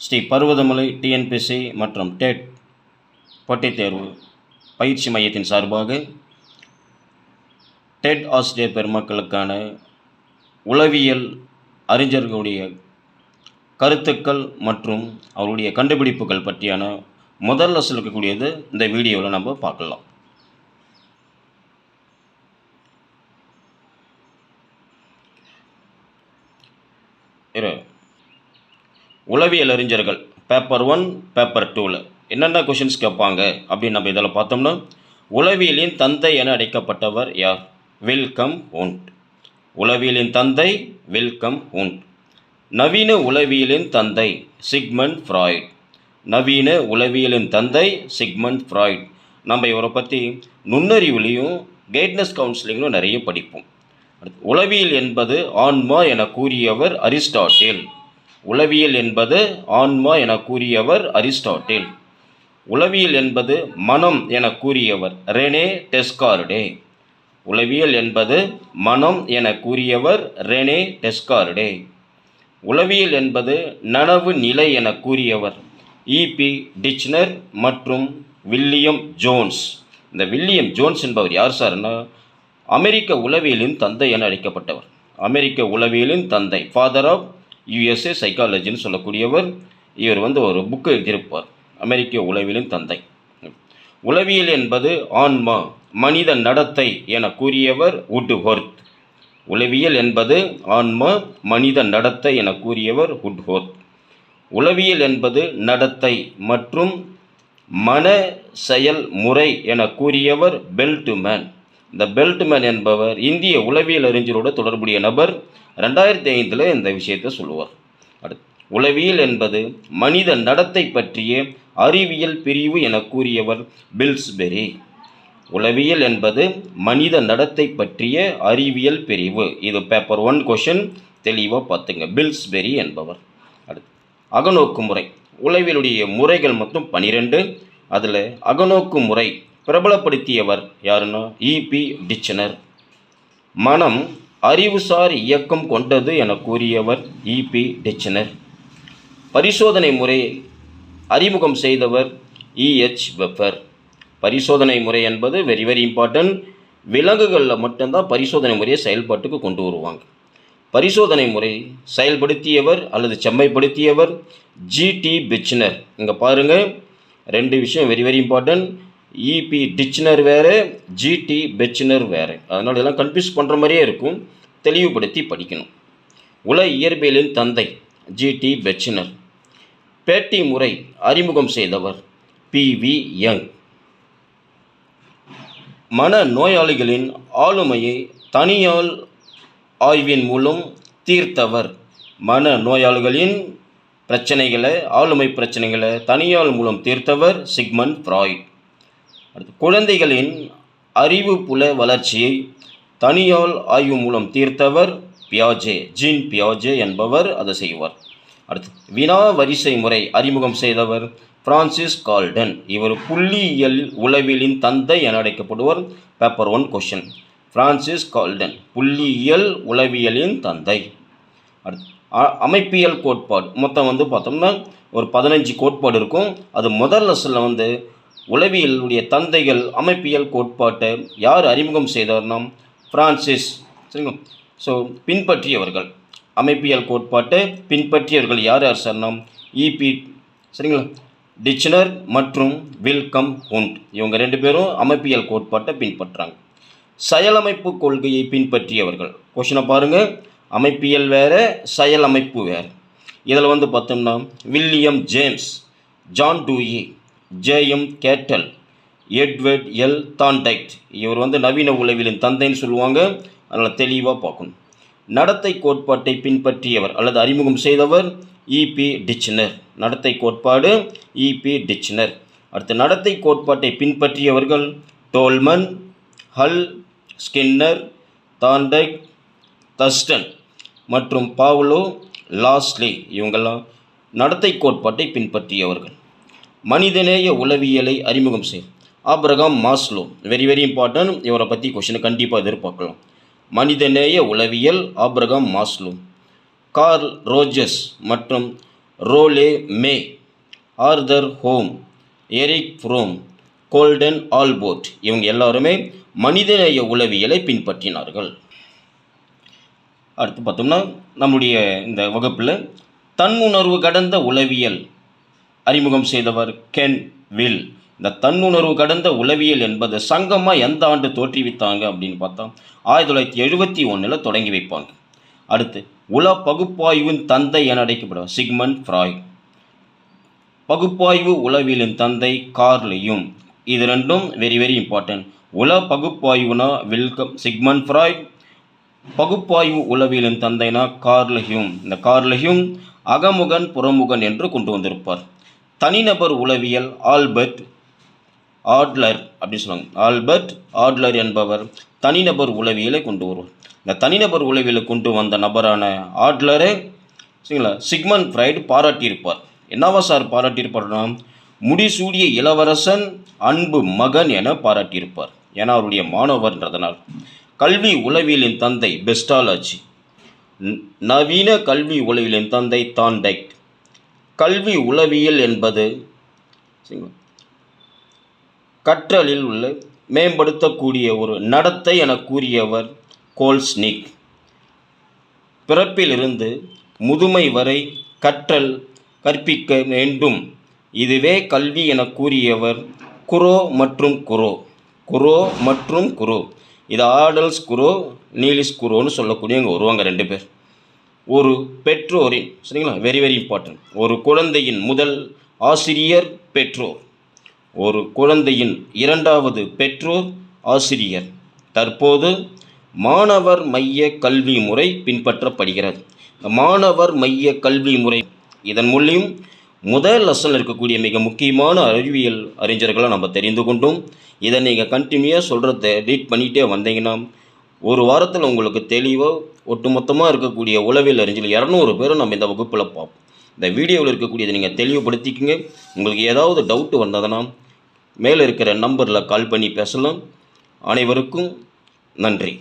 Sri Parvathamalai TNPSC மற்றும் TET போட்டித் தேர்வு பயிற்சி மையத்தின் சார்பாக டெட் ஆசிரியர் பெருமக்களுக்கான உளவியல் அறிஞர்களுடைய கருத்துக்கள் மற்றும் அவருடைய கண்டுபிடிப்புகள் பற்றியான முதல் சொல்லக்கூடியது இருக்கக்கூடியது இந்த வீடியோவில் நம்ம பார்க்கலாம். இரு. உளவியல் அறிஞர்கள் பேப்பர் ஒன் பேப்பர் டூவில் என்னென்ன கொஷின்ஸ் கேட்பாங்க அப்படின்னு நம்ம இதில் பார்த்தோம்னா உளவியலின் தந்தை என அழைக்கப்பட்டவர் யார்? வில்கம் உண்ட். உளவியலின் தந்தை வில்கம் உண்ட். நவீன உளவியலின் தந்தை சிக்மண்ட் ஃப்ராய்ட். நவீன உளவியலின் தந்தை சிக்மண்ட் ஃப்ராய்ட். நம்ம இவரை பற்றி நுண்ணறிவுலையும் கைட்னஸ் கவுன்சிலிங்கும் நிறைய படிப்போம். உளவியல் என்பது ஆன்மா என கூறியவர் அரிஸ்டாட்டில். உளவியல் என்பது ஆன்மா என கூறியவர் அரிஸ்டாட்டில். உளவியல் என்பது மனம் என கூறியவர் ரெனே டெஸ்கார்டே. உளவியல் என்பது மனம் என கூறியவர் ரெனே டெஸ்கார்டே. உளவியல் என்பது நனவு நிலை என கூறியவர் இபி டிச்னர் மற்றும் வில்லியம் ஜோன்ஸ். இந்த வில்லியம் ஜோன்ஸ் என்பவர் யார் சார்னா அமெரிக்க உளவியலின் தந்தை என அழைக்கப்பட்டவர். அமெரிக்க உளவியலின் தந்தை ஃபாதர் ஆஃப் யுஎஸ்ஏ சைக்காலஜின்னு சொல்லக்கூடியவர் இவர் வந்து ஒரு புக்கு எழுதியிருப்பார். அமெரிக்க உளவியலின் தந்தை. உளவியல் என்பது ஆன்மா மனித நடத்தை என கூறியவர் உட்ஹோர்த் உளவியல் என்பது ஆன்மா மனித நடத்தை என கூறியவர் உட்ஹொர்த் உளவியல் என்பது நடத்தை மற்றும் மன செயல் முறை என கூறியவர் பெல்ட்மேன். இந்த பெல்ட்மேன் என்பவர் இந்திய உளவியல் அறிஞரோட தொடர்புடைய நபர். ரெண்டாயிரத்தி ஐந்தில் இந்த விஷயத்தை சொல்லுவார். அடுத்து உளவியல் என்பது மனித நடத்தை பற்றிய அறிவியல் பிரிவு என கூறியவர் பில்ஸ்பெரி. உளவியல் என்பது மனித நடத்தை பற்றிய அறிவியல் பிரிவு. இது பேப்பர் ஒன் கொஷின் தெளிவாக பார்த்துங்க. பில்ஸ்பெரி என்பவர். அடுத்து அகநோக்கு முறை உளவியலுடைய முறைகள் மொத்தம் பனிரெண்டு. அதில் அகநோக்கு முறை பிரபலப்படுத்தியவர் யாருன்னா இபி டிச்சனர். மனம் அறிவுசார் இயக்கம் கொண்டது என கூறியவர் இபி டிச்சனர். பரிசோதனை முறை அறிமுகம் செய்தவர் இஎச் வெப்பர். பரிசோதனை முறை என்பது வெரி வெரி இம்பார்ட்டன்ட் விலங்குகளில் மட்டும்தான் பரிசோதனை முறையை செயல்பாட்டுக்கு கொண்டு வருவாங்க. பரிசோதனை முறை செயல்படுத்தியவர் அல்லது செம்மைப்படுத்தியவர் ஜிடி பிச்னர் இங்கே பாருங்கள் ரெண்டு விஷயம் very very important E B Titchener வேறு ஜிடி பெச்சினர் வேறு. அதனால் இதெல்லாம் கன்ஃபியூஸ் பண்ணுற மாதிரியே இருக்கும். தெளிவுபடுத்தி படிக்கணும். உல இயற்பியலின் தந்தை ஜிடி பெச்சினர் பேட்டி முறை அறிமுகம் செய்தவர் பி வி யங் மன நோயாளிகளின் ஆளுமையை தனியால் ஆய்வின் மூலம் தீர்த்தவர். மன நோயாளிகளின் பிரச்சனைகளை ஆளுமை பிரச்சனைகளை தனியால் மூலம் தீர்த்தவர் சிக்மன் ஃப்ராய்ட். அடுத்து குழந்தைகளின் அறிவு புல வளர்ச்சியை தனியால் ஆய்வு மூலம் தீர்த்தவர் பியாஜே ஜீன் பியாஜே என்பவர் அதை செய்வார். அடுத்து வினா வரிசை முறை அறிமுகம் செய்தவர் பிரான்சிஸ் கால்டன். இவர் புள்ளியியல் உளவியலின் தந்தை என அழைக்கப்படுவர். Paper one question Francis Galton புள்ளியியல் உளவியலின் தந்தை. அடுத்து அ- அமைப்பியல் கோட்பாடு. மொத்தம் வந்து பார்த்தோம்னா ஒரு பதினஞ்சு கோட்பாடு இருக்கும். அது முதல் லெசனில் வந்து உளவியலுடைய தந்தைகள் அமைப்பியல் கோட்பாட்டை யார் அறிமுகம் செய்தவர்னா பிரான்சிஸ் சரிங்களா? ஸோ பின்பற்றியவர்கள். அமைப்பியல் கோட்பாட்டை பின்பற்றியவர்கள் யார் யார் சார்னா இபி சரிங்களா? டிச்னர் மற்றும் வில்கம் உண்ட் இவங்க ரெண்டு பேரும் அமைப்பியல் கோட்பாட்டை பின்பற்றுறாங்க செயலமைப்பு கொள்கையை பின்பற்றியவர்கள். கொஷினை பாருங்கள் அமைப்பியல் வேறு செயலமைப்பு வேறு. இதில் வந்து பார்த்தோம்னா William James John Dewey J M Cattell Edward L Thorndike இவர் வந்து நவீன உளவியலின் தந்தைன்னு சொல்லுவாங்க. அதனால் தெளிவாக பார்க்கணும். நடத்தை கோட்பாட்டை பின்பற்றியவர் அல்லது அறிமுகம் செய்தவர் இபி டிச்னர் நடத்தை கோட்பாடு இபி டிச்னர் அடுத்து நடத்தை கோட்பாட்டை பின்பற்றியவர்கள் Tolman Hull Skinner Thorndike Thurstone மற்றும் பாவ்லோ லாஸ்லி. இவங்கெல்லாம் நடத்தை கோட்பாட்டை பின்பற்றியவர்கள். மனிதநேய உளவியலை அறிமுகம் செய். Abraham Maslow. Very very important இவரை பற்றி கொஷினை கண்டிப்பாக எதிர்பார்க்கலாம். மனிதநேய உளவியல் ஆப்ரகாம் மாஸ்லோ. கார்ல் ரோஜஸ் மற்றும் Rollo May. Arthur home. Erich Fromm. Gordon Allport. இவங்க எல்லாருமே மனிதநேய உளவியலை பின்பற்றினார்கள். அடுத்து பார்த்தோம்னா நம்முடைய இந்த வகுப்பில் தன்னுணர்வு கடந்த உளவியல் அறிமுகம் செய்தவர் கென் வில் இந்த தன்னுணர்வு கடந்த உளவியல் என்பது சங்கமாக எந்த ஆண்டு தோற்றுவித்தாங்க அப்படின்னு பார்த்தா ஆயிரத்தி தொள்ளாயிரத்தி எழுபத்தி ஒன்றில் தொடங்கி வைப்பாங்க. அடுத்து உல பகுப்பாய்வின் தந்தை என அழைக்கப்படும் சிக்மன் ஃப்ராய் பகுப்பாய்வு உளவியலின் தந்தை கார்லியும் இது ரெண்டும் வெரி வெரி இம்பார்ட்டன்ட் உல பகுப்பாய்வுனா வில்கம் சிக்மண்ட் ஃப்ராய்ட். பகுப்பாய்வு உளவியலின் தந்தைனா கார்லஹியூம் இந்த கார்லஹியூம் அகமுகன் புறமுகன் என்று கொண்டு வந்திருப்பார். தனிநபர் உளவியல் ஆல்பர்ட் ஆட்லர் அப்படின்னு சொல்லுவாங்க. ஆல்பர்ட் ஆட்லர் என்பவர் தனிநபர் உளவியலை கொண்டு வருவார். இந்த தனிநபர் உளவியலை கொண்டு வந்த நபரான ஆட்லரை சரிங்களா சிக்மன் ஃப்ரைடு பாராட்டியிருப்பார். என்னவா சார் பாராட்டியிருப்பார்னா முடிசூடிய இளவரசன் அன்பு மகன் என பாராட்டியிருப்பார். ஏன்னா அவருடைய மாணவர்ன்றதனால் கல்வி உளவியலின் தந்தை பெஸ்டாலஜி. நவீன கல்வி உளவியலின் தந்தை தாண்டைக் கல்வி உளவியல் என்பது கற்றலில் உள்ள மேம்படுத்தக்கூடிய ஒரு நடத்தை என கூறியவர் கோல்ஸ்னிக். பிறப்பிலிருந்து முதுமை வரை கற்றல் கற்பிக்க வேண்டும். இதுவே கல்வி என கூறியவர் குரோ மற்றும் குரோ. குரோ மற்றும் குரோ. இது ஆடல்ஸ் குரோ நீலிஸ் குரோன்னு சொல்லக்கூடியவங்க வருவாங்க ரெண்டு பேர். ஒரு பெற்றோரின் சரிங்களா? வெரி வெரி இம்பார்ட்டன்ட் ஒரு குழந்தையின் முதல் ஆசிரியர் பெற்றோர். ஒரு குழந்தையின் இரண்டாவது பெற்றோர் ஆசிரியர். தற்போது மாணவர் மைய கல்வி முறை பின்பற்றப்படுகிறது. மாணவர் மைய கல்வி முறை இதன் மூலியம் முதல் லெசன் இருக்கக்கூடிய மிக முக்கியமான அறிவியல் அறிஞர்களை நம்ம தெரிந்து கொண்டோம். இதை நீங்கள் கண்டினியூயாக சொல்கிறத ரீட் பண்ணிகிட்டே வந்தீங்கன்னா ஒரு வாரத்தில் உங்களுக்கு தெளிவாக ஒட்டுமொத்தமாக இருக்கக்கூடிய உளவியல் அறிஞர்கள் இரநூறு பேரும் நம்ம இந்த வகுப்பில் பார்ப்போம் இந்த வீடியோவில் இருக்கக்கூடியதை நீங்கள் தெளிவுபடுத்திக்கங்க. உங்களுக்கு ஏதாவது டவுட்டு வந்ததுன்னா மேலே இருக்கிற நம்பரில் கால் பண்ணி பேசலாம். அனைவருக்கும் நன்றி.